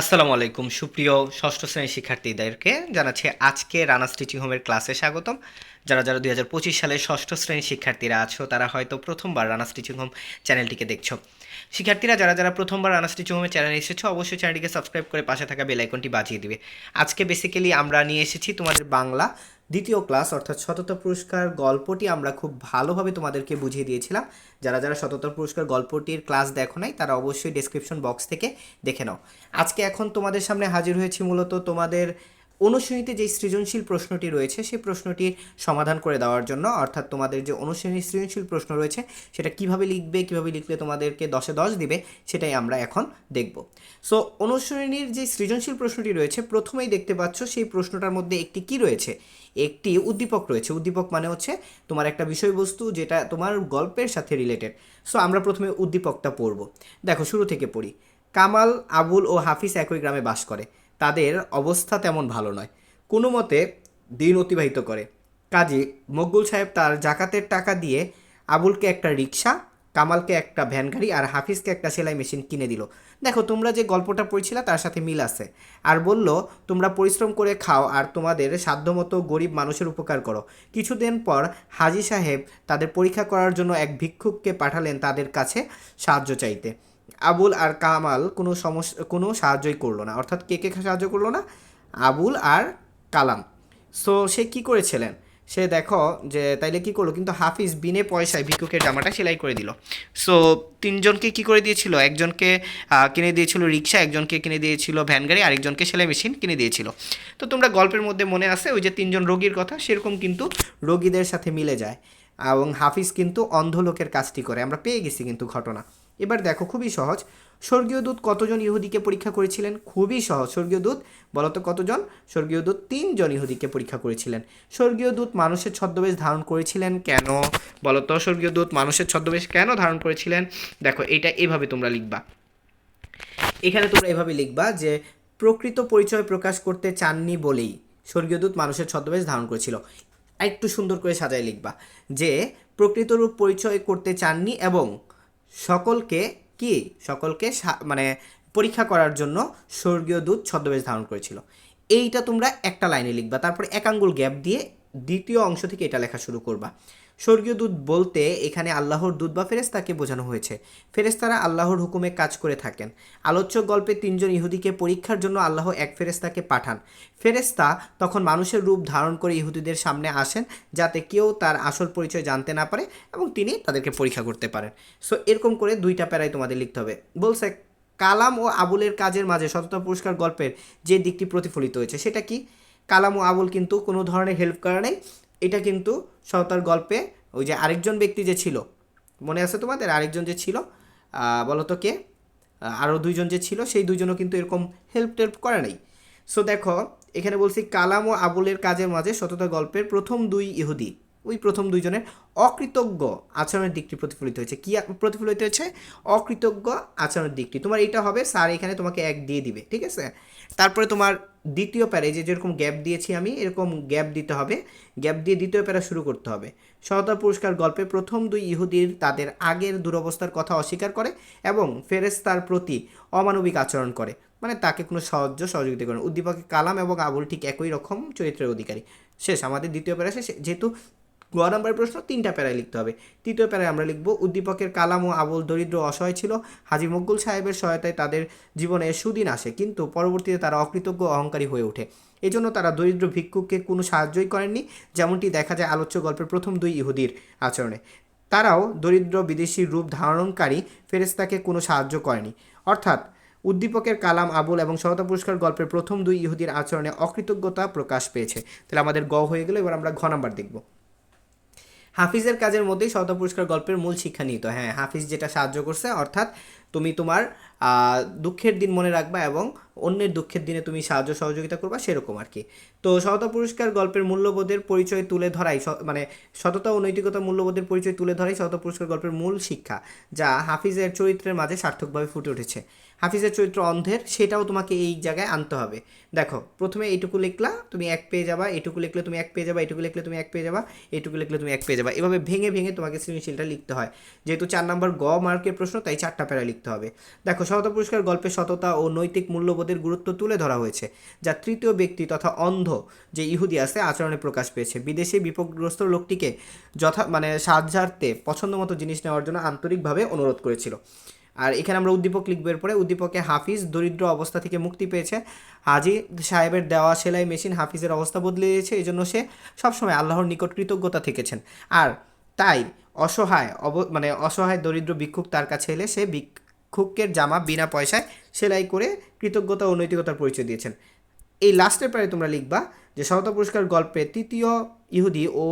আসসালামু আলাইকুম। সুপ্রিয় ষষ্ঠ শ্রেণির শিক্ষার্থীদেরকে জানাচ্ছি আজকে রানা স্টিচিং হোমের ক্লাসে স্বাগতম। যারা যারা দুই হাজার পঁচিশ সালে ষষ্ঠ শ্রেণির শিক্ষার্থীরা আছো, তারা হয়তো প্রথমবার রানা স্টিচিং হোম চ্যানেলটিকে দেখছ। শিক্ষার্থীরা, যারা যারা প্রথমবার রানা স্টিচিং হোমের চ্যানেলে এসেছ, অবশ্যই চ্যানেলটিকে সাবস্ক্রাইব করে পাশে থাকা বেল আইকনটি বাজিয়ে দিবে। আজকে বেসিক্যালি আমরা নিয়ে এসেছি তোমাদের বাংলা দ্বিতীয় ক্লাস অর্থাৎ সততা পুরস্কার গল্পটি আমরা খুব ভালোভাবে তোমাদেরকে বুঝিয়ে দিয়েছিলাম। যারা যারা সততা পুরস্কার গল্পটির ক্লাস দেখো নাই, তারা অবশ্যই ডেসক্রিপশন বক্স থেকে দেখে নাও। আজকে এখন তোমাদের সামনে হাজির হয়েছি মূলত তোমাদের অনুশ্রেণীতে যে সৃজনশীল প্রশ্নটি রয়েছে, সেই প্রশ্নটির সমাধান করে দেওয়ার জন্য, অর্থাৎ তোমাদের যে অনুশ্রেণীর সৃজনশীল প্রশ্ন রয়েছে, সেটা কীভাবে লিখবে, কীভাবে লিখলে তোমাদেরকে দশে দশ দিবে, সেটাই আমরা এখন দেখব। সো অনুশ্রেণীর যে সৃজনশীল প্রশ্নটি রয়েছে, প্রথমেই দেখতে পাচ্ছ সেই প্রশ্নটার মধ্যে একটি কি রয়েছে? একটি উদ্দীপক রয়েছে। উদ্দীপক মানে হচ্ছে তোমার একটা বিষয়বস্তু যেটা তোমার গল্পের সাথে রিলেটেড সো আমরা প্রথমে উদ্দীপকটা পড়ব। দেখো, শুরু থেকে পড়ি। কামাল, আবুল ও হাফিজ একই গ্রামে বাস করে। তাদের অবস্থা তেমন ভালো নয়। কোনো মতে দিন অতিবাহিত করে। কাজী মকবুল সাহেব তার জাকাতের টাকা দিয়ে আবুলকে একটা রিক্সা কামালকে একটা ভ্যান গাড়ি আর হাফিজকে একটা সেলাই মেশিন কিনে দিল। দেখো, তোমরা যে গল্পটা পড়ছিলা তার সাথে মিল আছে। আর বলল, তোমরা পরিশ্রম করে খাও আর তোমাদের সাধ্যমতো গরিব মানুষের উপকার করো। কিছুদিন পর হাজি সাহেব তাদের পরীক্ষা করার জন্য এক ভিক্ষুককে পাঠালেন তাদের কাছে সাহায্য চাইতে। আবুল আর কামাল কোনো সমস্যা কোনো সাহায্যই করল না। অর্থাৎ কে কে সাহায্য করল না? আবুল আর কালাম। সো, সে কি করেছিলেন? সে দেখো যে, তাইলে কি করল? কিন্তু হাফিজ বিনে পয়সায় ভিক্ষুকের জামাটা সেলাই করে দিল। সো, তিনজনকে কি করে দিয়েছিল? একজনকে কিনে দিয়েছিল রিক্সা একজনকে কিনে দিয়েছিল ভ্যান গাড়ি আরেকজনকে সেলাই মেশিন কিনে দিয়েছিল। তো তোমরা গল্পের মধ্যে মনে আছে ওই যে তিনজন রোগীর কথা? সেরকম কিন্তু রোগীদের সাথে মিলে যায়। এবং হাফিজ কিন্তু অন্ধ লোকের কাজটি করে। আমরা পেয়ে গেছি কিন্তু ঘটনা। এবার দেখো, খুবই সহজ। স্বর্গীয় দূত কতজন ইহুদিকে পরীক্ষা করেছিলেন? খুবই সহজ। স্বর্গীয় দূত, বলতো কতজন? স্বর্গীয় দূত তিনজন ইহুদিকে পরীক্ষা করেছিলেন। স্বর্গীয় দূত মানুষের ছদ্মবেশ ধারণ করেছিলেন কেন? বলতো স্বর্গীয় দূত মানুষের ছদ্মবেশ কেন ধারণ করেছিলেন? দেখো, এটা এভাবে তোমরা লিখবা। এখানে তোমরা এভাবে লিখবা যে, প্রকৃত পরিচয় প্রকাশ করতে চাননি বলেই স্বর্গীয় দূত মানুষের ছদ্মবেশ ধারণ করেছিল। একটু সুন্দর করে সাজায় লিখবা যে প্রকৃত রূপ পরিচয় করতে চাননি এবং সকলকে কি? সকলকে মানে পরীক্ষা করার জন্য স্বর্গীয় দূত ছদ্মবেশ ধারণ করেছিল। এইটা তোমরা একটা লাইনে লিখবা, তারপরে একাঙ্গুল গ্যাপ দিয়ে দ্বিতীয় অংশ থেকে এটা লেখা শুরু করবা। স্বর্গীয় দূত বলতে এখানে আল্লাহর দূত বা ফেরেস্তাকে বোঝানো হয়েছে। ফেরেস্তারা আল্লাহর হুকুমে কাজ করে থাকেন। আলোচ্য গল্পে তিনজন ইহুদিকে পরীক্ষার জন্য আল্লাহ এক ফেরেস্তাকে পাঠান। ফেরেস্তা তখন মানুষের রূপ ধারণ করে ইহুদিদের সামনে আসেন, যাতে কেউ তার আসল পরিচয় জানতে না পারে এবং তিনি তাদেরকে পরীক্ষা করতে পারেন। সো, এরকম করে দুইটা প্যারাই তোমাদের লিখতে হবে। বলছে, কালাম ও আবুলের কাজের মাঝে সততা পুরস্কার গল্পের যে দিকটি প্রতিফলিত হয়েছে, সেটা কি? কালাম ও আবুল কিন্তু কোনো ধরনের হেল্প করা নেই। এটা কিন্তু সততার গল্পে ওই যে আরেকজন ব্যক্তি যে ছিল, মনে আছে তোমাদের? আরেকজন যে ছিল বলতো কে? আরও দুইজন যে ছিল, সেই দুজনও কিন্তু এরকম হেল্প টেল্প করে নাই। সো দেখো, এখানে বলছি কালাম ও আবুলের কাজের মাঝে সততা গল্পের প্রথম দুই ইহুদি। ওই প্রথম দুইজনের অকৃতজ্ঞ আচরণের দিকটি প্রতিফলিত হয়েছে। কি প্রতিফলিত হয়েছে? অকৃতজ্ঞ আচরণের দিকটি। তোমার এইটা হবে, স্যার এখানে তোমাকে এক দিয়ে দিবে, ঠিক আছে? তারপরে তোমার দ্বিতীয় প্যারে যে যেরকম গ্যাপ দিয়েছি আমি, এরকম গ্যাপ দিতে হবে। গ্যাপ দিয়ে দ্বিতীয় প্যারা শুরু করতে হবে। সহতা পুরস্কার গল্পে প্রথম দুই ইহুদির তাদের আগের দুরবস্থার কথা অস্বীকার করে এবং ফেরেস্তার প্রতি অমানবিক আচরণ করে। মানে তাকে কোনো সাহায্য, সহযোগিতা করে না। উদ্দীপকে কালাম এবং আবুল ঠিক একই রকম চরিত্রের অধিকারী। শেষ, আমাদের দ্বিতীয় প্যারা শেষ। যেহেতু গ নম্বর প্রশ্ন তিনটা প্যারায় লিখতে হবে। তৃতীয় প্যারায় আমরা লিখব, উদ্দীপকের কালাম ও আবুল দরিদ্র অসহায় ছিল, হাজি মকবুল সাহেবের সহায়তায় তাদের জীবনে সুদিন আসে, কিন্তু পরবর্তীতে তারা অকৃতজ্ঞ অহংকারী হয়ে ওঠে। এজন্য তারা দরিদ্র ভিক্ষুককে কোনো সাহায্যই করেননি, যেমনটি দেখা যায় আলোচ্য গল্পের প্রথম দুই ইহুদির আচরণে। তারাও দরিদ্র বিদেশি রূপ ধারণকারী ফেরেস্তাকে কোনো সাহায্য করেনি। অর্থাৎ উদ্দীপকের কালাম, আবুল এবং সহতা পুরস্কার গল্পের প্রথম দুই ইহুদির আচরণে অকৃতজ্ঞতা প্রকাশ পেয়েছে। তাহলে আমাদের গ হয়ে গেল, এবার আমরা ঘ নাম্বার দেখব। হাফিজের কাজের মধ্যেই শত পুরস্কার গল্পের মূল শিক্ষা নিহিত হ্যাঁ হাফিজ যেটা সাহায্য করছে, অর্থাৎ তুমি তোমার দুঃখের দিন মনে রাখবা এবং অন্যের দুঃখের দিনে তুমি সাহায্য সহযোগিতা করবা সেরকম আর কি। তো সততা পুরস্কার গল্পের মূল্যবোধের পরিচয় তুলে ধরাই মানে সততা ও নৈতিকতা মূল্যবোধের পরিচয় তুলে ধরাই সততা পুরস্কার গল্পের মূল শিক্ষা, যা হাফিজের চরিত্রের মাঝে সার্থকভাবে ফুটে উঠেছে। হাফিজের চরিত্র অন্ধের, সেটাও তোমাকে এই জায়গায় আনতে হবে। দেখো, প্রথমে এইটুকু লিখলা, তুমি এক পেয়ে যাবা, এইটুকু লিখলে তুমি এক পেয়ে যাবা, এইটুকু লিখলে তুমি এক পেয়ে যাবা, এইটুকু লিখলে তুমি এক পেয়ে যাবা। এভাবে ভেঙে ভেঙে তোমাকে সৃজনশীলটা লিখতে হয়। যেহেতু চার নম্বর গ মার্কের প্রশ্ন, তাই চারটা প্যারা লিখতে হবে। দেখো সততা পুরস্কার গল্পে সততা ও নৈতিক মূল্যবোধের গুরুত্ব তুলে ধরা হয়েছে, যা তৃতীয় ব্যক্তি তথা অন্ধ যে ইহুদি আছে আচরণে প্রকাশ পেয়েছে। বিদেশে বিপদগ্রস্ত লোকটিকে যথা মানে সাহায্যার্থে পছন্দ মতো জিনিস নেওয়ার জন্য আন্তরিকভাবে অনুরোধ করেছিল। আর এখানে আমরা উদ্দীপক লিখব এরপরে। উদ্দীপকে হাফিজ দরিদ্র অবস্থা থেকে মুক্তি পেয়েছে। হাজি সাহেবের দেওয়া সেলাই মেশিন হাফিজের অবস্থা বদলে দিয়েছে এই জন্য সে সবসময় আল্লাহর নিকট কৃতজ্ঞতা থেকেছেন। আর তাই অসহায় অব মানে অসহায় দরিদ্র ভিক্ষুক তার কাছে এলে সে ভিক্ষুকের জামা বিনা পয়সায় সেলাই করে কৃতজ্ঞতা ও নৈতিকতার পরিচয় দিয়েছেন। এই লাস্টের পরে তোমরা লিখবা যে সমতা পুরস্কার গল্পে তৃতীয় ইহুদি ও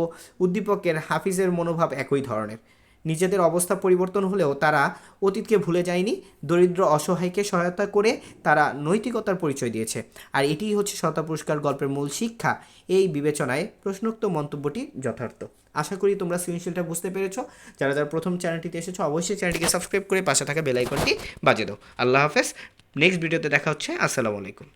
উদ্দীপকের হাফিজের মনোভাব একই ধরনের। নিজেদের অবস্থা পরিবর্তন হলেও তারা অতীতকে ভুলে যায়নি, দরিদ্র অসহায়কে সহায়তা করে তারা নৈতিকতার পরিচয় দিয়েছে। আর এটিই হচ্ছে সতা পুরস্কার গল্পের মূল শিক্ষা। এই বিবেচনায় প্রশ্নোক্ত মন্তব্যটি যথার্থ। আশা করি তোমরা সৃজনশীলটা বুঝতে পেরেছ। যারা যারা প্রথম চ্যানেলটিতে এসেছ, অবশ্যই চ্যানেলটিকে সাবস্ক্রাইব করে পাশে থাকা বেল আইকনটি বাজিয়ে দাও। আল্লাহ হাফেজ। নেক্সট ভিডিওতে দেখা হচ্ছে। আসসালামু আলাইকুম।